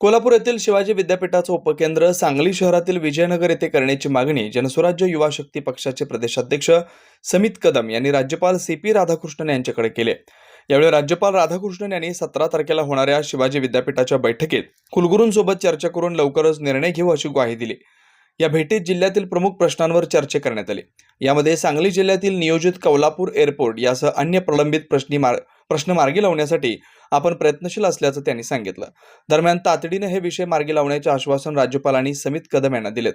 कोल्हापूर येथील शिवाजी विद्यापीठाचं उपकेंद्र सांगली शहरातील विजयनगर येथे करण्याची मागणी जनस्वराज्य युवा शक्ती पक्षाचे प्रदेशाध्यक्ष समित कदम यांनी राज्यपाल सी पी राधाकृष्णन यांच्याकडे केले. यावेळी राज्यपाल राधाकृष्णन यांनी सतरा तारखेला होणाऱ्या शिवाजी विद्यापीठाच्या बैठकीत कुलगुरूंसोबत चर्चा करून लवकरच निर्णय घेऊ अशी ग्वाही दिली. या भेटीत जिल्ह्यातील प्रमुख प्रश्नांवर चर्चा करण्यात आली. यामध्ये सांगली जिल्ह्यातील नियोजित कौलापूर एअरपोर्ट यासह अन्य प्रलंबित प्रश्नी मार प्रश्न मार्गी लावण्यासाठी आपण प्रयत्नशील असल्याचं त्यांनी सांगितलं. दरम्यान तातडीनं हे विषय मार्गी लावण्याचे आश्वासन राज्यपालांनी समित कदम यांना दिलेत.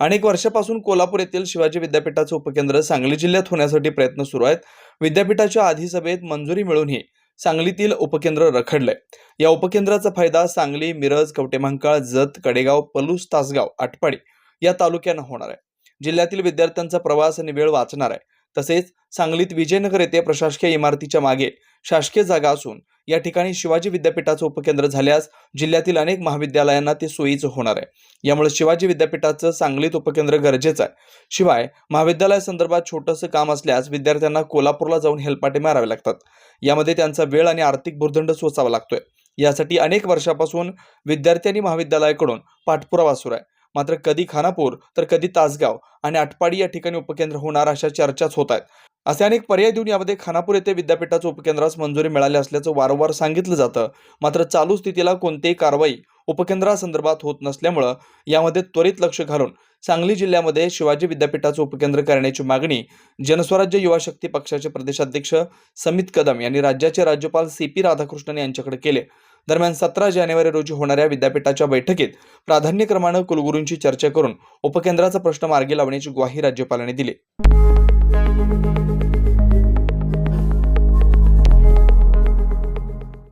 अनेक वर्षापासून कोल्हापूर येथील शिवाजी विद्यापीठाचं उपकेंद्र सांगली जिल्ह्यात होण्यासाठी प्रयत्न सुरू आहेत. विद्यापीठाच्या आधी सभेत मंजुरी मिळूनही सांगलीतील उपकेंद्र रखडलंय. या उपकेंद्राचा फायदा सांगली मिरज कवटेमहांकाळ जत कडेगाव पलूस तासगाव आटपाडी या तालुक्यांना होणार आहे. जिल्ह्यातील विद्यार्थ्यांचा प्रवास आणि वेळ वाचणार आहे. तसेच सांगलीत विजयनगर येथे प्रशासकीय इमारतीच्या मागे शासकीय जागा असून या ठिकाणी शिवाजी विद्यापीठाचं उपकेंद्र झाल्यास जिल्ह्यातील अनेक महाविद्यालयांना ते सोयीचं होणार आहे. यामुळे शिवाजी विद्यापीठाचं सांगलीत उपकेंद्र गरजेचं आहे. शिवाय महाविद्यालयासंदर्भात छोटंसं काम असल्यास विद्यार्थ्यांना कोल्हापूरला जाऊन हेलपाटे मारावे लागतात. यामध्ये त्यांचा वेळ आणि आर्थिक भुर्दंड सोसावा लागतोय. यासाठी अनेक वर्षापासून विद्यार्थी आणि महाविद्यालयाकडून पाठपुरावा सुरू आहे. मात्र कधी खानापूर तर कधी तासगाव आणि आटपाडी या ठिकाणी उपकेंद्र होणार अशा चर्चाच होत आहेत. असे अनेक पर्याय देऊन यामध्ये खानापूर येथे विद्यापीठाचं उपकेंद्रास मंजुरी मिळाली असल्याचं वारंवार सांगितलं जातं. मात्र चालू स्थितीला कोणतीही कारवाई उपकेंद्रासंदर्भात होत नसल्यामुळं यामध्ये त्वरित लक्ष घालून सांगली जिल्ह्यामध्ये शिवाजी विद्यापीठाचं उपकेंद्र करण्याची मागणी जनस्वराज्य युवा शक्ती पक्षाचे प्रदेशाध्यक्ष समित कदम यांनी राज्याचे राज्यपाल सी पी राधाकृष्णन यांच्याकडे केले. दरम्यान सतरा जानेवारी रोजी होणाऱ्या विद्यापीठाच्या बैठकीत प्राधान्यक्रमानं कुलगुरूंची चर्चा करून उपकेंद्राचा प्रश्न मार्गी लावण्याची ग्वाही राज्यपालांनी दिली.